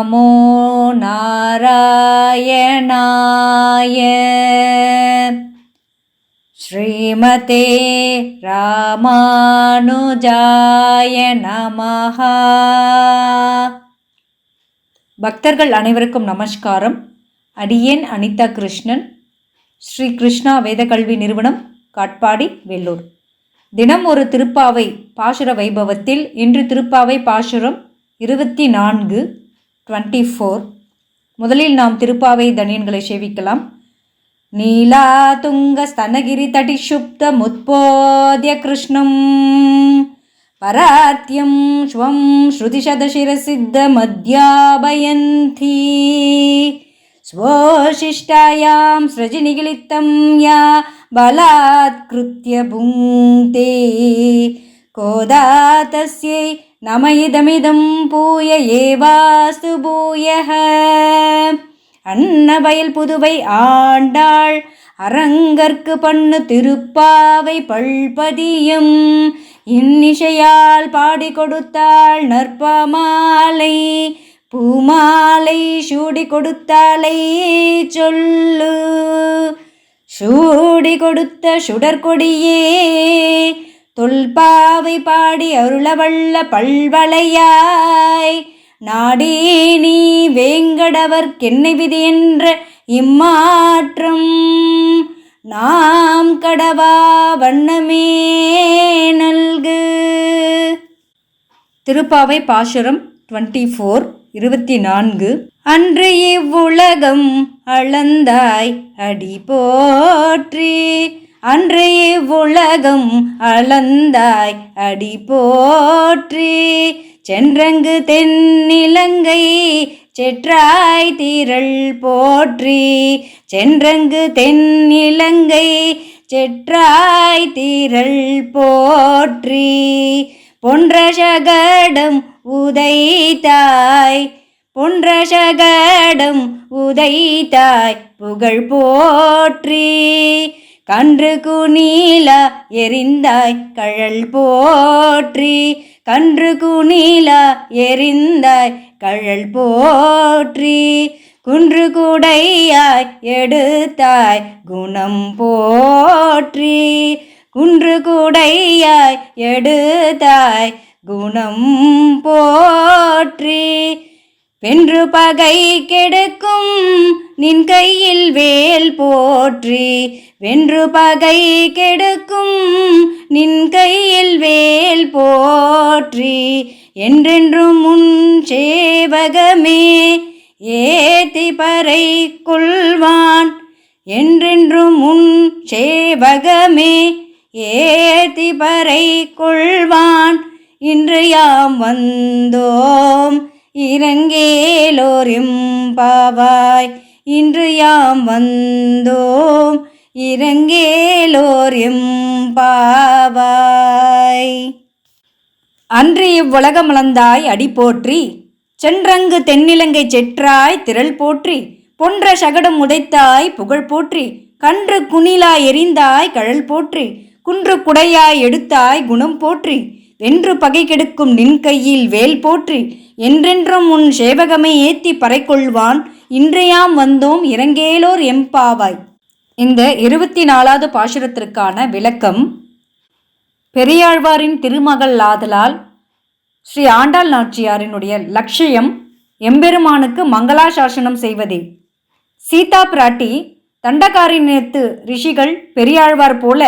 ஓம் நமோ நாராயணாய ஸ்ரீமதே ராமானுஜாய நமஹா பக்தர்கள் அனைவருக்கும் நமஸ்காரம். அடியேன் அனிதா கிருஷ்ணன். ஸ்ரீ கிருஷ்ணா வேதக்கல்வி நிறுவனம் காட்பாடி வெள்ளூர் தினம் ஒரு திருப்பாவை பாசுர வைபவத்தில் இன்று திருப்பாவை பாசுரம் இருபத்தி நான்கு. டுவெண்ட்டி ஃபோர் முதலில் நாம் திருப்பாவை தனியன்களை சேவிக்கலாம் நீலா துங்க ஸ்தனகிரி தடி சுப்த முத்போத்ய கிருஷ்ணம் பராத்யம் ஸ்வம் ஸ்ருதிசதசிரசித்த மத்யாபயந்தி स्वशिष्टायां सृजनिगलितं या बलात्कृत्य भुङ्क्ते कोदा तस्यै नम इदमिदं பூய ஏவாஸ்து பூயः அன்னவயல் புதுவை ஆண்டாள் அரங்கற்கு பண்ணு திருப்பாவை பல்பதியம் இன்னிசையால் பாடி கொடுத்தாள் நற்பமாலை பூமாலை சூடி கொடுத்தாலை சொல்லு சூடி கொடுத்த சுடற்கொடியே தொல்பாவை பாடி அருளவள்ள பல்வளையாய். நாடே நீ வேங்கடவர்க்கென்னை விதி என்ற இம்மாற்றம். நாம் கடவா வண்ணமே நல்கு. திருப்பாவை பாசுரம் டுவெண்ட்டி ஃபோர் இருபத்தி நான்கு. அன்று இவ்வுலகம் அளந்தாய் அடி போற்றி. அன்று இவ்வுலகம் அளந்தாய் அடி போற்றி. சென்றங்கு தென்னிலங்கை செற்றாய் தீரள் போற்றி. சென்றங்கு தென்னிலங்கை செற்றாய் தீரள் போற்றி. பொன்றசகடம் உதைத்தாய் பொன்றசகடம் உதைத்தாய் புகழ் போற்றி. கன்று குனில எரிந்தாய் கழல் போற்றி. கன்று குனில எரிந்தாய் கழல் போற்றி. குன்று குடையாய் எடுத்தாய் குணம் போற்றி. குன்று குடையாய் எடுத்தாய் குணம் போற்றி. வென்று பகை கெடுக்கும் நின் கையில் வேல் போற்றி. வென்று பகை கெடுக்கும் நின் கையில் வேல் போற்றி. என்றென்றும் முன் சேவகமே ஏத்தி பறை கொள்வான். என்றென்றும் முன் சேவகமே ஏத்தி பறை கொள்வான். இன்று யாம் வந்தோம் இறங்கேலோரிம் பாவாய் இன்று யாம் வந்தோம் இறங்கேலோரிம் பாவாய் அன்று இவ்வுலகமளந்தாய் அடி போற்றி சென்றங்கு தென்னிலங்கை செற்றாய் திரள் போற்றி பொன்ற சகடம் உதைத்தாய் புகழ் போற்றி கன்று குனிலாய் எரிந்தாய் கழல் போற்றி குன்று குடையாய் எடுத்தாய் குணம் போற்றி வென்று பகை கெடுக்கும் நின் கையில் வேல் போற்றி என்றென்றும் உன் சேவகமே ஏத்தி பறைக்கொள்வான். இன்றையாம் வந்தோம் இறங்கேலோர் எம்பாவாய் இந்த இருபத்தி நாலாவது பாசுரத்திற்கான விளக்கம் பெரியாழ்வாரின் திருமகள் ஆதலால் ஸ்ரீ ஆண்டாள் நாச்சியாரினுடைய லட்சியம் எம்பெருமானுக்கு மங்களா சாசனம் செய்வதே. சீதா பிராட்டி தண்டகாரினத்து ரிஷிகள் பெரியாழ்வார் போல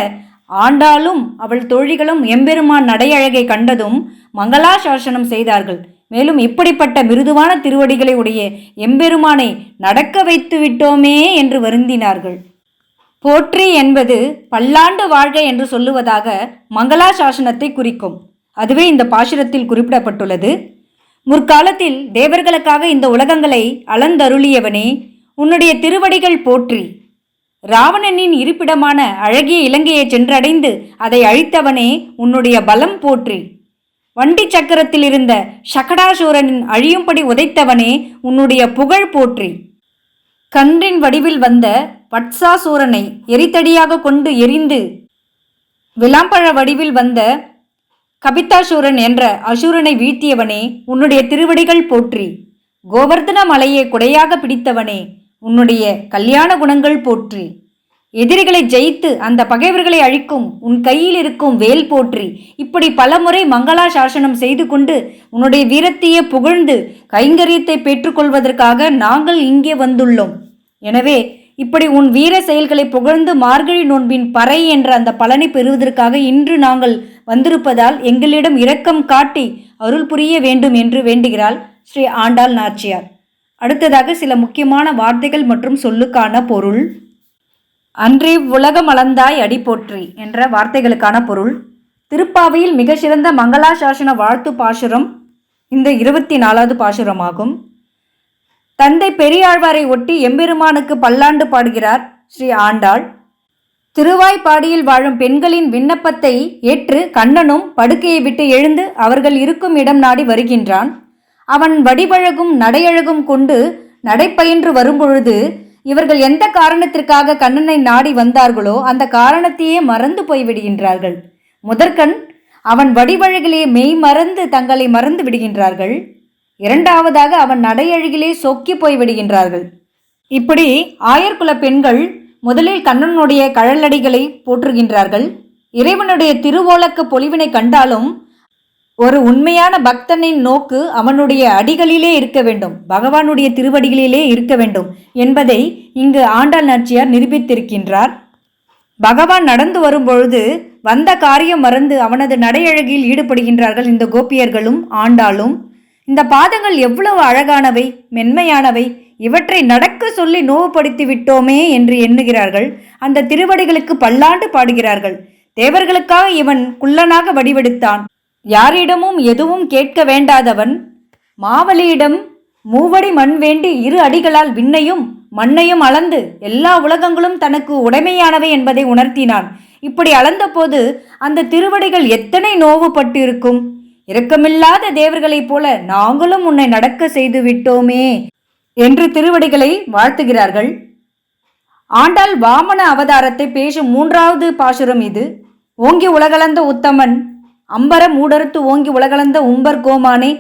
ஆண்டாலும் அவள் தோழிகளும் எம்பெருமான் நடையழகை கண்டதும் மங்களா சாசனம் செய்தார்கள். மேலும் இப்படிப்பட்ட மிருதுவான திருவடிகளை உடைய எம்பெருமானை நடக்க வைத்து விட்டோமே என்று வருந்தினார்கள். போற்றி என்பது பல்லாண்டு வாழ்க என்று சொல்லுவதாக மங்களா சாசனத்தை குறிக்கும். அதுவே இந்த பாசுரத்தில் குறிப்பிடப்பட்டுள்ளது. முற்காலத்தில் தேவர்களுக்காக இந்த உலகங்களை அளந்தருளியவனே உன்னுடைய திருவடிகள் போற்றி. ராவணனின் இருப்பிடமான அழகிய இலங்கையை சென்றடைந்து அதை அழித்தவனே உன்னுடைய பலம் போற்றி. வண்டி சக்கரத்தில் இருந்த சகடாசூரனின் அழியும்படி உதைத்தவனே உன்னுடைய புகழ் போற்றி. கன்றின் வடிவில் வந்த வட்சாசூரனை எரித்தடியாக கொண்டு எரிந்து விளாம்பழ வடிவில் வந்த கபிதாசூரன் என்ற அசூரனை வீழ்த்தியவனே உன்னுடைய திருவடிகள் போற்றி. கோவர்தன மலையை குடையாக பிடித்தவனே உன்னுடைய கல்யாண குணங்கள் போற்றி. எதிரிகளை ஜெயித்து அந்த பகைவர்களை அழிக்கும். உன் கையில் இருக்கும் வேல் போற்றி. இப்படி பலமுறை மங்களா சாசனம் செய்து கொண்டு உன்னுடைய வீரத்தையே புகழ்ந்து கைங்கரியத்தை பெற்றுக்கொள்வதற்காக நாங்கள் இங்கே வந்துள்ளோம். எனவே இப்படி உன் வீர செயல்களை புகழ்ந்து மார்கழி நோன்பின் பறை என்ற அந்த பலனை பெறுவதற்காக இன்று நாங்கள் வந்திருப்பதால் எங்களிடம் இரக்கம் காட்டி அருள் புரிய வேண்டும் என்று வேண்டுகிறாள் ஸ்ரீ ஆண்டாள் நாச்சியார். அடுத்ததாக சில முக்கியமான வார்த்தைகள் மற்றும் சொல்லுக்கான பொருள். அன்றே உலகமலந்தாய் அடி போற்றி என்ற வார்த்தைகளுக்கான பொருள். திருப்பாவையில் மிகச்சிறந்த மங்களா மங்களாசாசன வாழ்த்து பாசுரம் இந்த இருபத்தி நாலாவது பாசுரமாகும். தந்தை பெரியாழ்வாரை ஒட்டி எம்பெருமானுக்கு பல்லாண்டு பாடுகிறார் ஸ்ரீ ஆண்டாள். திருவாய்ப்பாடியில் வாழும் பெண்களின் விண்ணப்பத்தை ஏற்று கண்ணனும் படுக்கையை விட்டு எழுந்து அவர்கள் இருக்கும் இடம் நாடி வருகின்றான். அவன் வடிவழகும் நடையழகும் கொண்டு நடைப்பயின்று வரும்பொழுது இவர்கள் எந்த காரணத்திற்காக கண்ணனை நாடி வந்தார்களோ அந்த காரணத்தையே மறந்து போய்விடுகின்றார்கள் முதற்கண் அவன் வடிவழகிலே மெய் மறந்து தங்களை மறந்து விடுகின்றார்கள். இரண்டாவதாக அவன் நடையழகிலே சொக்கி போய் விடுகின்றார்கள். இப்படி ஆயர்குல பெண்கள் முதலில் கண்ணனுடைய கழலடிகளை போற்றுகின்றார்கள். இறைவனுடைய திருவோலக்க பொலிவினை கண்டாலும் ஒரு உண்மையான பக்தனின் நோக்கு அவனுடைய அடிகளிலே இருக்க வேண்டும் பகவானுடைய திருவடிகளிலே இருக்க வேண்டும் என்பதை இங்கு ஆண்டாள் நாச்சியார் நிரூபித்திருக்கின்றார். பகவான் நடந்து வரும்பொழுது வந்த காரியம் மறந்து அவனது நடையழகில் ஈடுபடுகின்றார்கள் இந்த கோபியர்களும் ஆண்டாளும். இந்த பாதங்கள் எவ்வளவு அழகானவை மென்மையானவை இவற்றை நடக்க சொல்லி நோவுபடுத்தி விட்டோமே என்று எண்ணுகிறார்கள். அந்த திருவடிகளுக்கு பல்லாண்டு பாடுகிறார்கள். தேவர்களுக்காக இவன் குள்ளனாக வடிவெடுத்தான். யாரிடமும் எதுவும் கேட்க வேண்டாதவன் மாவலியிடம் மூவடி மண் வேண்டி இரு அடிகளால் விண்ணையும் மண்ணையும் அளந்து எல்லா உலகங்களும் தனக்கு உடைமையானவை என்பதை உணர்த்தினான். இப்படி அளந்தபோது அந்த திருவடிகள் எத்தனை நோவுபட்டிருக்கும்? இரக்கமில்லாத தேவர்களைப் போல நாங்களும் உன்னை நடக்க செய்து விட்டோமே என்று திருவடிகளை வாழ்த்துகிறார்கள். ஆண்டாள் வாமன அவதாரத்தை பேசும் மூன்றாவது பாசுரம் இது. ஓங்கி உலகளந்த உத்தமன் அம்பர மூடறுத்து ஓங்கி உலகளந்த உம்பர் கோமானே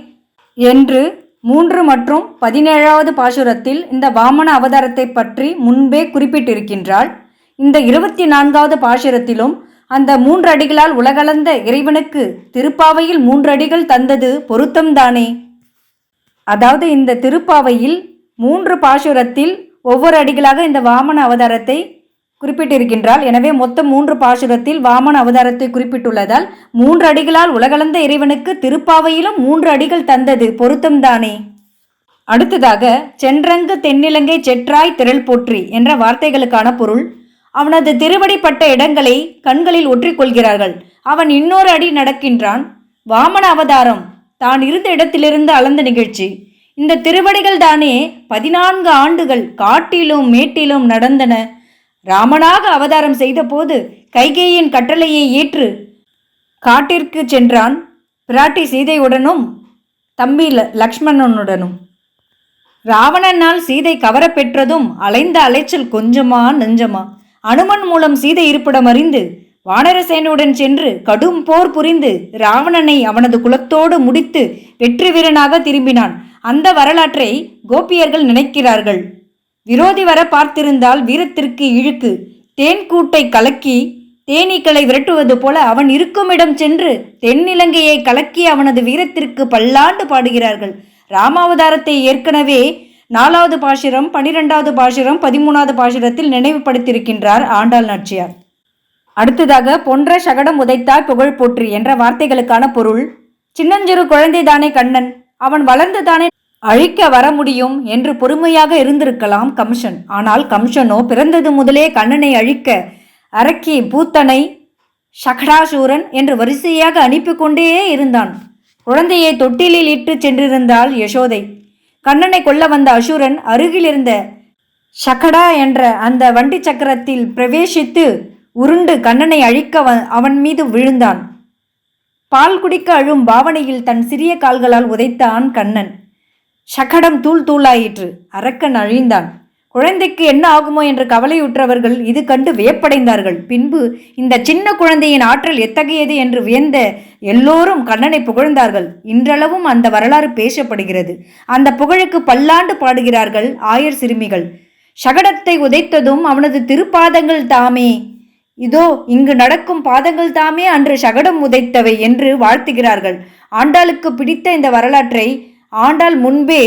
என்று மூன்று மற்றும் பதினேழாவது பாசுரத்தில் இந்த வாமன அவதாரத்தை பற்றி முன்பே குறிப்பிட்டிருக்கின்றாள். இந்த இருபத்தி நான்காவது பாசுரத்திலும் அந்த மூன்று அடிகளால் உலகளந்த இறைவனுக்கு திருப்பாவையில் மூன்று அடிகள் தந்தது பொருத்தம்தானே அதாவது இந்த திருப்பாவையில் மூன்று பாசுரத்தில் ஒவ்வொரு அடிகளாக இந்த வாமன அவதாரத்தை குறிப்பிட்டிருக்கின்றால் எனவே மொத்தம் மூன்று பாசுரத்தில் வாமன அவதாரத்தை குறிப்பிட்டுள்ளதால் மூன்று அடிகளால் உலகளந்த இறைவனுக்கு திருப்பாவையிலும் மூன்று அடிகள் தந்தது. பொருத்தம்தானே அடுத்ததாக சென்றங்கு தென்னிலங்கை செற்றாய் திரள் போற்றி என்ற வார்த்தைகளுக்கான பொருள். அவனது திருவடிப்பட்ட இடங்களை கண்களில் ஒற்றிக்கொள்கிறார்கள். அவன் இன்னொரு அடி நடக்கின்றான். வாமன அவதாரம். தான் இருந்த இடத்திலிருந்து அளந்த நிகழ்ச்சி. இந்த திருவடிகள் தானே பதினான்கு ஆண்டுகள் காட்டிலும் மேட்டிலும் நடந்தன. ராமனாக அவதாரம் செய்தபோது கைகேயின் கட்டளையை ஏற்று காட்டிற்கு சென்றான் பிராட்டி சீதையுடனும் தம்பி ல- லக்ஷ்மணனுடனும். ராவணனால் சீதை கவரப்பெற்றதும் அலைந்த அலைச்சல் கொஞ்சமா நெஞ்சமா. அனுமன் மூலம் சீதை இருப்பிடம் அறிந்து வானரசேனுடன் சென்று கடும் போர் புரிந்து ராவணனை அவனது குலத்தோடு முடித்து வெற்றி வீரனாக திரும்பினான். அந்த வரலாற்றை கோபியர்கள் நினைக்கிறார்கள். விரோதி வர பார்த்திருந்தால் வீரத்திற்கு இழுக்கு. தேன் கூட்டை கலக்கி தேனீக்களை விரட்டுவது போல அவன் இருக்குமிடம் சென்று தென்னிலங்கையை கலக்கி அவனது வீரத்திற்கு பல்லாண்டு பாடுகிறார்கள். ராமாவதாரத்தை ஏற்கனவே நாலாவது பாசுரம் பனிரெண்டாவது பாசுரம் பதிமூணாவது பாசுரத்தில் நினைவுபடுத்தியிருக்கின்றார் ஆண்டாள் நாச்சியார். அடுத்ததாக பொன்ற சகடம் உதைத்தாய் புகழ் போற்றி என்ற வார்த்தைகளுக்கான பொருள் சின்னஞ்சிறு குழந்தைதானே கண்ணன் அவன் வளர்ந்துதானே அழிக்க வர முடியும் என்று பொறுமையாக இருந்திருக்கலாம் கம்சன் ஆனால் கம்சனோ பிறந்தது முதலே கண்ணனை அழிக்க அரக்கி பூத்தனை சகடாசூரன் என்று வரிசையாக அனுப்பி கொண்டே இருந்தான். குழந்தையை தொட்டிலில் இட்டு சென்றிருந்தாள் யசோதை. கண்ணனை கொல்ல வந்த அசுரன் அருகில் இருந்த ஷகடா என்ற அந்த வண்டி சக்கரத்தில் பிரவேசித்து உருண்டு கண்ணனை அழிக்க அவன் மீது விழுந்தான். பால் குடிக்க அழும் பாவனையில் தன் சிறிய கால்களால் உதைத்தான் கண்ணன். சகடம் தூள் தூளாயிற்று. அரக்கன் அழிந்தான். குழந்தைக்கு என்ன ஆகுமோ என்று கவலையுற்றவர்கள் இது கண்டு வியப்படைந்தார்கள். பின்பு இந்த சின்ன குழந்தையின் ஆற்றல் எத்தகையது என்று வியந்த எல்லோரும் கண்ணனை புகழ்ந்தார்கள். இன்றளவும் அந்த வரலாறு பேசப்படுகிறது. அந்த புகழுக்கு பல்லாண்டு பாடுகிறார்கள் ஆயர் சிறுமிகள். சகடத்தை உதைத்ததும் அவனது திருப்பாதங்கள் தாமே. இதோ இங்கு நடக்கும் பாதங்கள் தாமே அன்று சகடம் உதைத்தவை என்று வாழ்த்துகிறார்கள். ஆண்டாளுக்கு பிடித்த இந்த வரலாற்றை ஆண்டாள் முன்பே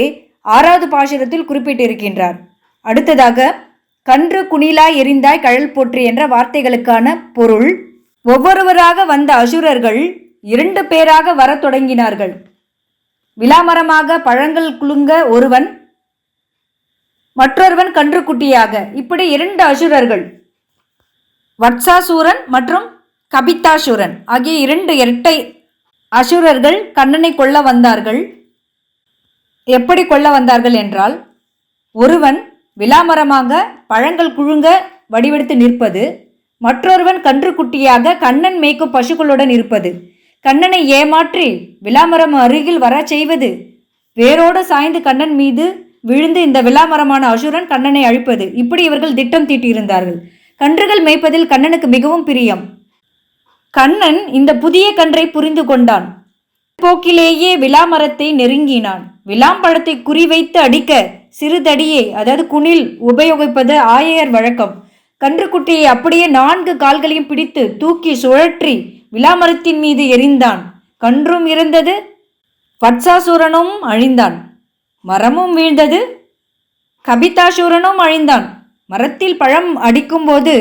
ஆறாவது பாசுரத்தில் குறிப்பிட்டிருக்கின்றார். அடுத்ததாக கன்று குணிலாய் எரிந்தாய் கழல் போற்று என்ற வார்த்தைகளுக்கான பொருள். ஒவ்வொருவராக வந்த அசுரர்கள் இரண்டு பேராக வரத் தொடங்கினார்கள். விலாமரமாக பழங்கள் குலுங்க ஒருவன் மற்றொருவன் கன்றுக்குட்டியாக இப்படி இரண்டு அசுரர்கள் வட்சாசூரன் மற்றும் கபித்தாசூரன் ஆகிய இரண்டு இரட்டை அசுரர்கள் கண்ணனை கொள்ள வந்தார்கள். எப்படி கொல்ல வந்தார்கள் என்றால் ஒருவன் விலாமரமாக பழங்கள் குழுங்க வடிவெடுத்து நிற்பது மற்றொருவன் கன்றுக்குட்டியாக கண்ணன் மேய்க்கும் பசுக்களுடன் இருப்பது கண்ணனை ஏமாற்றி விலாமரம் அருகில் வரச் செய்வது வேரோடு சாய்ந்து கண்ணன் மீது விழுந்து இந்த விலாமரமான அசுரன் கண்ணனை அழிப்பது இப்படி இவர்கள் திட்டம் தீட்டியிருந்தார்கள். கன்றுகள் மேய்ப்பதில் கண்ணனுக்கு மிகவும் பிரியம். கண்ணன் இந்த புதிய கன்றை புரிந்து கொண்டான். போக்கிலேயே விலாமரத்தை நெருங்கினான். விளாம்பழத்தை குறிவைத்து அடிக்க சிறுதடியை அதாவது குனில் உபயோகிப்பது ஆயர் வழக்கம். கன்றுக்குட்டியை அப்படியே நான்கு கால்களையும் பிடித்து தூக்கி சுழற்றி விலாமரத்தின் மீது எரிந்தான் கன்றும் இருந்தது பட்சாசூரனும் அழிந்தான். மரமும் வீழ்ந்தது கபிதாசூரனும் அழிந்தான். மரத்தில் பழம் அடிக்கும்போது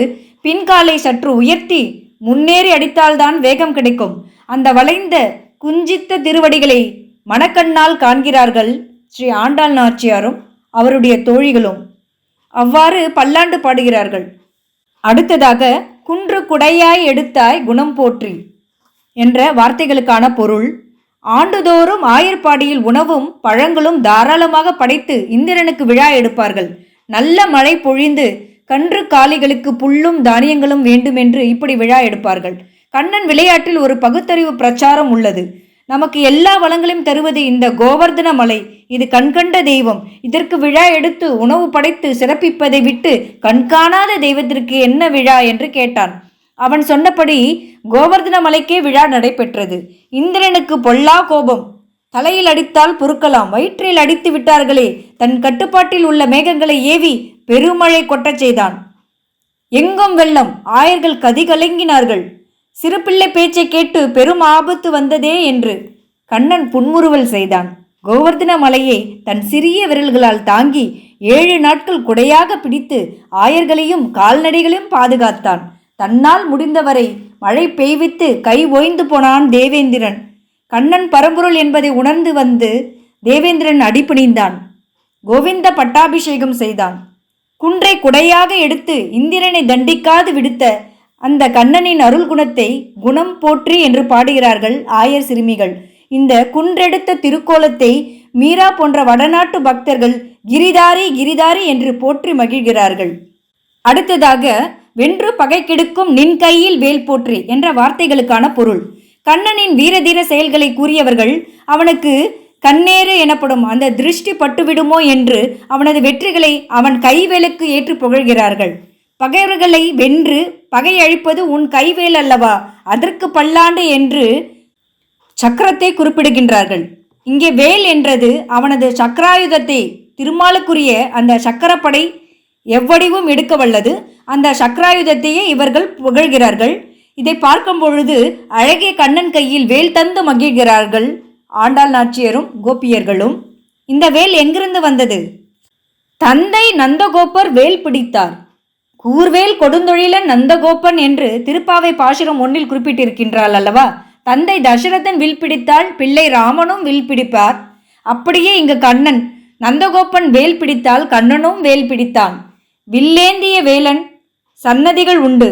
பின்காலை சற்று உயர்த்தி முன்னேறி அடித்தால்தான் வேகம் கிடைக்கும். அந்த வளைந்த குஞ்சித்த திருவடிகளை மணக்கண்ணால் காண்கிறார்கள் ஸ்ரீ ஆண்டாள் நாச்சியாரும் அவருடைய தோழிகளும். அவ்வாறு பல்லாண்டு பாடுகிறார்கள். அடுத்ததாக குன்று குடையாய் எடுத்தாய் குணம் போற்றி என்ற வார்த்தைகளுக்கான பொருள் ஆண்டுதோறும் ஆயர்பாடியில் உணவும் பழங்களும் தாராளமாக படைத்து இந்திரனுக்கு விழா எடுப்பார்கள். நல்ல மழை பொழிந்து கன்று காலிகளுக்கு புல்லும் தானியங்களும் வேண்டுமென்று இப்படி விழா எடுப்பார்கள். கண்ணன் விளையாட்டில் ஒரு பகுத்தறிவு பிரச்சாரம் உள்ளது. நமக்கு எல்லா வளங்களையும் தருவது இந்த கோவர்தன மலை. இது கண்கண்ட தெய்வம். இதற்கு விழா எடுத்து உணவு படைத்து சிறப்பிப்பதை விட்டு கண்காணாத தெய்வத்திற்கு என்ன விழா என்று கேட்டான். அவன் சொன்னபடி கோவர்தன மலைக்கே விழா நடைபெற்றது. இந்திரனுக்கு பொல்லா கோபம். தலையில் அடித்தால் பொறுக்கலாம். வயிற்றில் அடித்து விட்டார்களே. தன் கட்டுப்பாட்டில் உள்ள மேகங்களை ஏவி பெருமழை கொட்டச் செய்தான். எங்கும் வெள்ளம். ஆயர்கள் கதி கலங்கினார்கள் சிறுபிள்ளை பேச்சை கேட்டு பெரும் ஆபத்து வந்ததே என்று கண்ணன் புன்முறுவல் செய்தான். கோவர்தன மலையை தன் சிறிய விரல்களால் தாங்கி ஏழு நாட்கள் குடையாக பிடித்து ஆயர்களையும் கால்நடைகளையும் பாதுகாத்தான். தன்னால் முடிந்தவரை மழை பெய்வித்து கை ஓய்ந்து போனான் தேவேந்திரன். கண்ணன் பரம்பொருள் என்பதை உணர்ந்து வந்து தேவேந்திரன் அடிபணிந்தான். கோவிந்த பட்டாபிஷேகம் செய்தான். குன்றை குடையாக எடுத்து இந்திரனை தண்டிக்காது விடுத்த அந்த கண்ணனின் அருள் குணத்தை குணம் போற்றி என்று பாடுகிறார்கள் ஆயர் சிறுமிகள். இந்த குன்றெடுத்த திருக்கோலத்தை மீரா போன்ற வடநாட்டு பக்தர்கள் கிரிதாரி கிரிதாரி என்று போற்றி மகிழ்கிறார்கள். அடுத்ததாக வென்று பகை கெடுக்கும் நின் கையில் வேல் போற்றி என்ற வார்த்தைகளுக்கான பொருள். கண்ணனின் வீரதீர செயல்களை கூறியவர்கள் அவனுக்கு கண்ணேறு எனப்படும் அந்த திருஷ்டி பட்டுவிடுமோ என்று அவனது வெற்றிகளை அவன் கைவேலுக்கு ஏற்று புகழ்கிறார்கள். பகைவர்களை வென்று பகையழிப்பது உன் கைவேல் அல்லவா? அதற்கு பல்லாண்டு என்று சக்கரத்தை குறிப்பிடுகின்றார்கள். இங்கே வேல் என்றது அவனது சக்கராயுதத்தை திருமாலுக்குரிய அந்த சக்கரப்படை எவ்வடிவும் எடுக்க வல்லது அந்த சக்கராயுதத்தையே இவர்கள் புகழ்கிறார்கள். இதை பார்க்கும் பொழுது அழகிய கண்ணன் கையில் வேல் தந்து மகிழ்கிறார்கள். ஆண்டாள் நாச்சியரும் கோபியர்களும். இந்த வேல் எங்கிருந்து வந்தது? தந்தை நந்தகோபர் வேல் பிடித்தார். கூர்வேல் கொடுந்தொழிலன் நந்தகோப்பன் என்று திருப்பாவை பாசுரம் ஒன்றில் குறிப்பிட்டிருக்கின்றாள் அல்லவா? தந்தை தசரதன் வில் பிடித்தால் பிள்ளை ராமனும் வில் பிடிப்பார். அப்படியே இங்கு கண்ணன் நந்தகோப்பன் வேல் பிடித்தால் கண்ணனும் வேல் பிடித்தான். வில்லேந்திய வேலன் சன்னதிகள் உண்டு.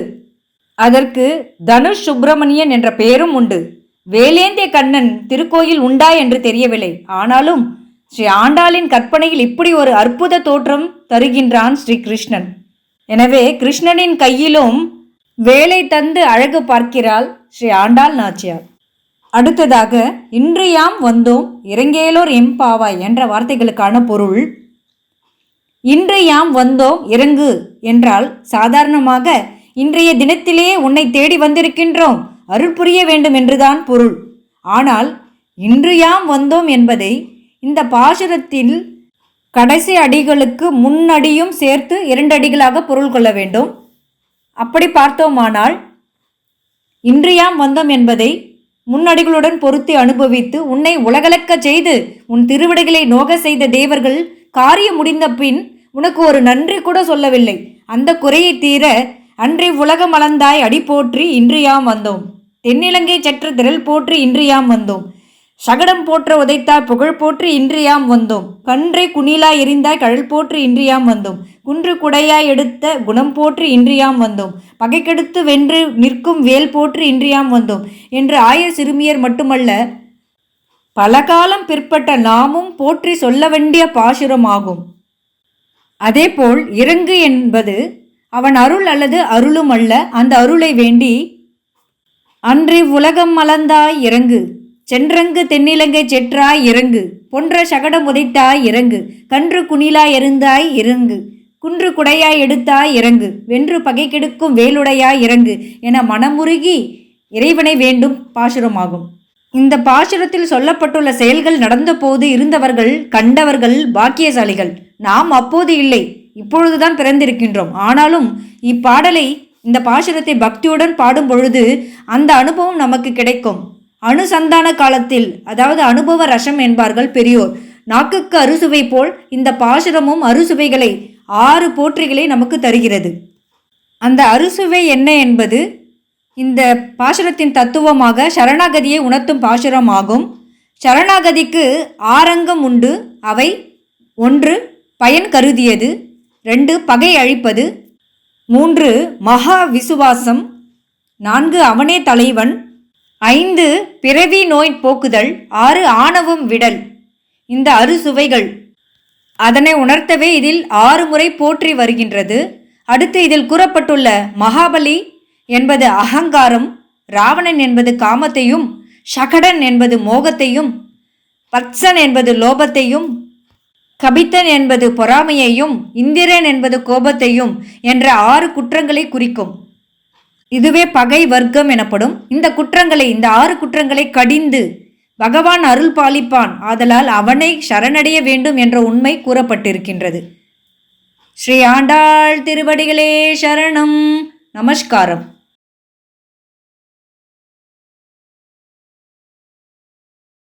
அதற்கு தனுஷ் சுப்பிரமணியன் என்ற பெயரும் உண்டு. வேலேந்திய கண்ணன் திருக்கோயில் உண்டா என்று தெரியவில்லை. ஆனாலும் ஸ்ரீ ஆண்டாளின் கற்பனையில் இப்படி ஒரு அற்புத தோற்றம் தருகின்றான் ஸ்ரீ கிருஷ்ணன். எனவே கிருஷ்ணனின் கையிலும் வேலை தந்து அழகு பார்க்கிறாள் ஸ்ரீ ஆண்டாள் நாச்சியார். அடுத்ததாக இன்று யாம் வந்தோம் இறங்கேலோர் எம்பாவாய் என்ற வார்த்தைகளுக்கான பொருள் இன்று யாம் வந்தோம் இறங்கு என்றால் சாதாரணமாக இன்றைய தினத்திலேயே உன்னை தேடி வந்திருக்கின்றோம் அருள் புரிய வேண்டும் என்றுதான் பொருள். ஆனால் இன்று யாம் வந்தோம் என்பதை இந்த பாசுரத்தில் கடைசி அடிகளுக்கு முன்னடியும் சேர்த்து இரண்டு அடிகளாக பொருள் கொள்ள வேண்டும். அப்படி பார்த்தோமானால் இன்றியாம் வந்தோம் என்பதை முன்னடிகளுடன் பொருத்தி அனுபவித்து உன்னை உலகலக்க செய்து உன் திருவிடைகளை நோக செய்த தேவர்கள் காரியம் முடிந்த பின் உனக்கு ஒரு நன்றி கூட சொல்லவில்லை. அந்த குறையை தீர அன்றே உலகம் அளந்தாய் அடி போற்றி இன்று யாம் வந்தோம். தென்னிலங்கை சற்று திரள் போற்றி இன்று யாம் வந்தோம். சகடம் போற்ற உதைத்தாய் புகழ் போற்று இன்றியாம் வந்தோம். கன்றை குணிலாய் எரிந்தாய் கழல் போற்று இன்றியாம் வந்தோம். குன்று குடையாய் எடுத்த குணம் போற்று இன்றியாம் வந்தோம். பகைக்கெடுத்து வென்று நிற்கும் வேல் போற்று இன்றியாம் வந்தோம். என்று ஆயர் சிறுமியர் மட்டுமல்ல பல காலம் பிற்பட்ட நாமும் போற்றி சொல்ல வேண்டிய பாசுரமாகும். அதேபோல் இறங்கு என்பது அவன் அருள் அல்லது அருளும் அல்ல. அந்த அருளை வேண்டி அன்றி உலகம் மலர்ந்தாய் இறங்கு. சென்றங்கு தென்னிலங்கை செற்றாய் இறங்கு. பொன்ற சகடம் உதைத்தாய் இறங்கு. கன்று குனிலாய் எருந்தாய் இறங்கு. குன்று குடையாய் எடுத்தாய் இறங்கு. வென்று பகை கெடுக்கும் வேலுடையாய் இறங்கு என மனமுருகி இறைவனை வேண்டும் பாசுரமாகும். இந்த பாசுரத்தில் சொல்லப்பட்டுள்ள செயல்கள் நடந்தபோது இருந்தவர்கள் கண்டவர்கள் பாக்கியசாலிகள். நாம் அப்போது இல்லை. இப்பொழுதுதான் பிறந்திருக்கின்றோம். ஆனாலும் இப்பாடலை இந்த பாசுரத்தை பக்தியுடன் பாடும் பொழுது அந்த அனுபவம் நமக்கு கிடைக்கும். அனுசந்தான காலத்தில் அதாவது அனுபவ ரசம் என்பார்கள் பெரியோர். நாக்குக்கு அறுசுவை போல் இந்த பாசுரமும் அறுசுவைகளை ஆறு போற்றிகளை நமக்கு தருகிறது. அந்த அறுசுவை என்ன என்பது? இந்த பாசுரத்தின் தத்துவமாக சரணாகதியை உணர்த்தும் பாசுரமாகும். சரணாகதிக்கு ஆரங்கம் உண்டு அவை ஒன்று பயன் கருதியது ரெண்டு பகை அழிப்பது மூன்று மகா விசுவாசம் நான்கு அவனே தலைவன் ஐந்து பிறவி நோய் போக்குதல் ஆறு ஆணவம் விடல். இந்த அறுசுவைகள் அதனை உணர்த்தவே இதில் ஆறு முறை போற்றி வருகின்றது. அடுத்து இதில் கூறப்பட்டுள்ள மகாபலி என்பது அகங்காரம் ராவணன் என்பது காமத்தையும் சகடன் என்பது மோகத்தையும் பத்சன் என்பது லோபத்தையும் கபித்தன் என்பது பொறாமையையும் இந்திரன் என்பது கோபத்தையும் என்ற ஆறு குற்றங்களை குறிக்கும். இதுவே பகை வர்க்கம் எனப்படும். இந்த குற்றங்களை இந்த ஆறு குற்றங்களை கடிந்து பகவான் அருள் பாலிப்பான். ஆதலால் அவனை சரணடைய வேண்டும் என்ற உண்மை கூறப்பட்டிருக்கின்றது. ஸ்ரீ ஆண்டாள் திருவடிகளே சரணம். நமஸ்காரம்.